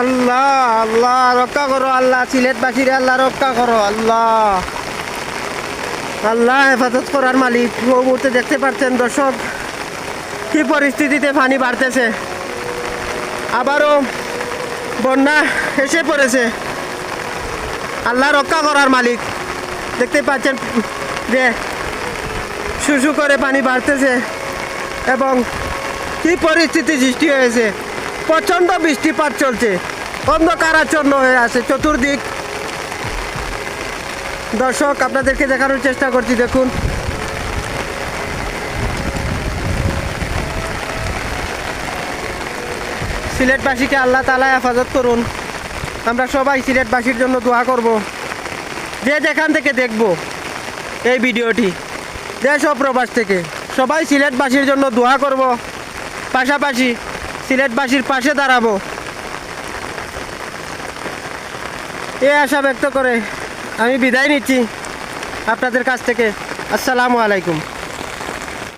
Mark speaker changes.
Speaker 1: আল্লাহ আল্লাহ, রক্ষা করো আল্লাহ, সিলেটবাসীরে আল্লাহ রক্ষা করো, আল্লাহ। আল্লাহ হেফাজত করার মালিক ও মুহূর্তে দেখতে পাচ্ছেন দর্শক, কি পরিস্থিতিতে পানি বাড়তেছে। আবারও বন্যা এসে পড়েছে। আল্লাহ রক্ষা করার মালিক, দেখতে পাচ্ছেন যে শুশু করে পানি বাড়তেছে এবং কি পরিস্থিতি সৃষ্টি হয়েছে। প্রচণ্ড বৃষ্টিপাত চলছে। অন্ধকারাচ্ছন্ন হয়ে আছে চতুর্দিক। দর্শক, আপনাদেরকে দেখানোর চেষ্টা করছি, দেখুন। সিলেটবাসীকে আল্লাহ তালা হেফাজত করুন। আমরা সবাই সিলেটবাসীর জন্য দোয়া করব। যে যেখান থেকে দেখব এই ভিডিওটি, দেশ ও প্রবাস থেকে, সবাই সিলেটবাসীর জন্য দোয়া করব। পাশাপাশি সিলেটবাসীর পাশে দাঁড়াবো। এ আশা ব্যক্ত করে আমি বিদায় নিচ্ছি। আপনাদের কাছ থেকে আসসালামু আলাইকুম।